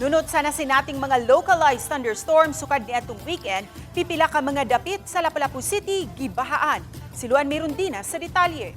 Nunot sana sinating mga localized thunderstorms sukad ni atong weekend, pipila ka mga dapit sa Lapu-Lapu City, gibahaan. Siluan meron din sa detalye.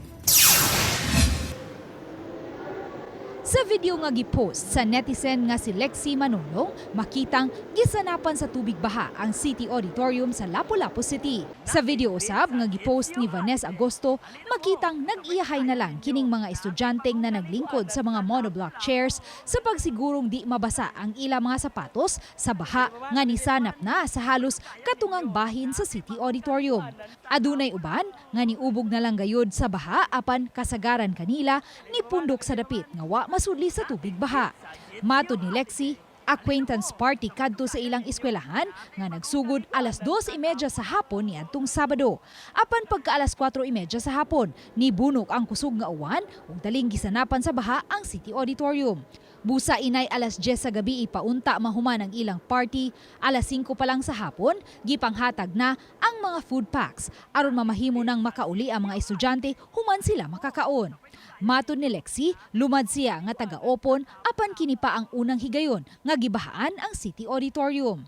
Sa video nga gipost sa netizen nga si Lexi Manulong, makitang gisanapan sa tubig baha ang City Auditorium sa Lapu-Lapu City. Sa video usab nga gipost ni Vanessa Agosto, makitang nag-iyahay na lang kining mga estudyanteng na naglingkod sa mga monoblock chairs sa pagsigurong di mabasa ang ila mga sapatos sa baha nga nisanap na sa halos katungang bahin sa City Auditorium. Adunay uban nga niubog na lang gayud sa baha apan kasagaran kanila ni pundok sa dapit nga wa masudli sa tubig baha. Matod ni Lexi, acquaintance party kadto sa ilang eskwelahan nga nagsugod alas 2:30 sa hapon niadtong Sabado. Apan pagka alas 4:30 sa hapon, nibunok ang kusog nga uwan ug daling gisanapan sa baha ang City Auditorium. Busa inay alas 10 sa gabi ipaunta mahuman ang ilang party, alas 5 pa lang sa hapon, gipanghatag na ang mga food packs aron mamahimo nang makauli ang mga estudyante human sila makakaon. Matod ni Lexi, lumad siya nga taga-opon apan kini pa ang unang higayon nga gibahaan ang City Auditorium.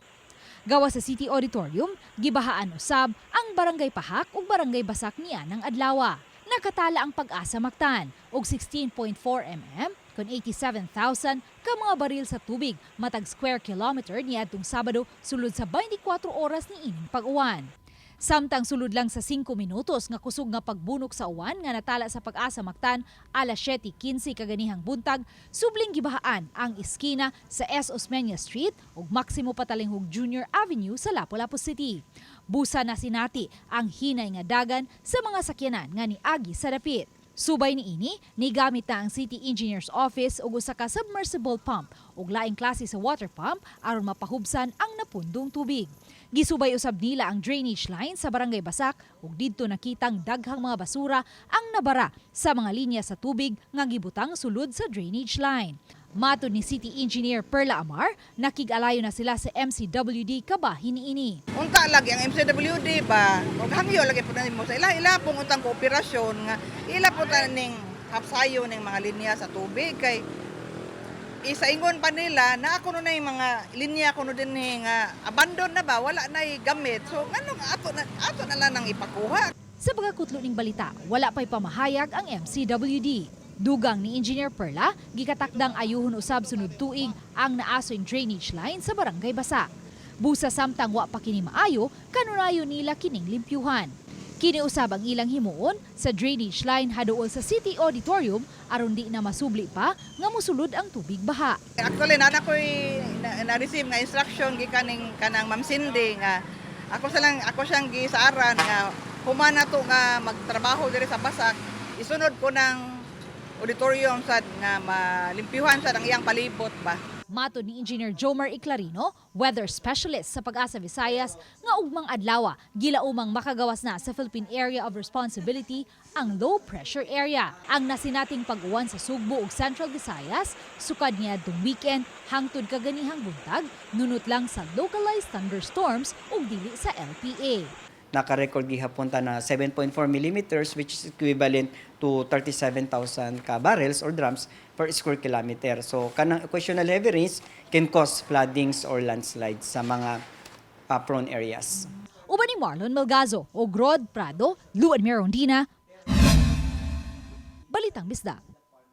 Gawa sa City Auditorium, gibahaan usab ang Barangay Pahak ug Barangay Basak niya ng Adlawa. Nakatala ang pag-asa Mactan og 16.4 mm kon 87,000 ka mga baril sa tubig matag square kilometer niadtong Sabado sulod sa 24 oras ni ining pag-uwan. Samtang sulod lang sa 5 minutos nga kusog nga pagbunok sa uwan nga natala sa pag-asa Mactan alas 7:15 kaganihang buntag subling gibahaan ang iskina sa S. Osmeña Street ug Maximo Patalinghog Jr. Avenue sa Lapu-Lapu City. Busa na sinati ang hinay nga dagan sa mga sakyanan nga niagi sa dapit. Subay ni ini, nigamit na ang City Engineer's Office ug usa ka submersible pump ug laing klase sa water pump aron mapahubsan ang napundong tubig. Gisubay usab nila ang drainage line sa Barangay Basak ug didto nakitang daghang mga basura ang nabara sa mga linya sa tubig nga gibutang sulod sa drainage line. Matod ni City Engineer Perla Amar, nakig-alayo na sila sa MCWD kabahin ini. Unta lagi ang MCWD ba? Ug hangyo lagi po na mo sa ila ila pong untang kooperasyon nga ila po ning hapsayo ning mga linya sa tubig kay isa ingon pa nila na ako na yung mga linya kuno din ni nga abandon na ba wala na gamit so nganong ato na ato na lang nang ipakuha Sa pagkakutlo ning balita, wala pa'y pamahayag ang MCWD. Dugang ni Engineer Perla, gikatakdang ayuhon usab sunod tuig ang naasoy drainage line sa Barangay Basak. Busa samtang wa pa kini maayo, kanunayo nila kining limpyuhan. Kini usab ang ilang himuon sa drainage line haduol sa City Auditorium aron di na masubli pa nga mosulod ang tubig baha. actually nana ko na, receive nga instruction gikan ning kanang Ma'am Cindy nga ako sa lang ako siyang gisaaran nga humana to nga magtrabaho diri sa Basak isunod ko ng auditorium sad nga malimpyuhan sad ang iyang palibot ba Matod ni Engineer Jomar Iclarino, weather specialist sa Pag-asa Visayas, nga ugmang adlaw gilaumang makagawas na sa Philippine Area of Responsibility ang low pressure area. Ang nasinating pag-uwan sa Sugbo ug Central Visayas, sukad niya dung weekend hangtod kaganihang buntag, nunot lang sa localized thunderstorms ug dili sa LPA. Naka-record gihapon ta na 7.4 millimeters which is equivalent to 37,000 ka barrels or drums per square kilometer. So kanang occasional heavy rains can cause floodings or landslides sa mga uh, prone areas. Uban ni Marlon Melgazo o Rod Prado, Luan Merondina, Balitang Bisda.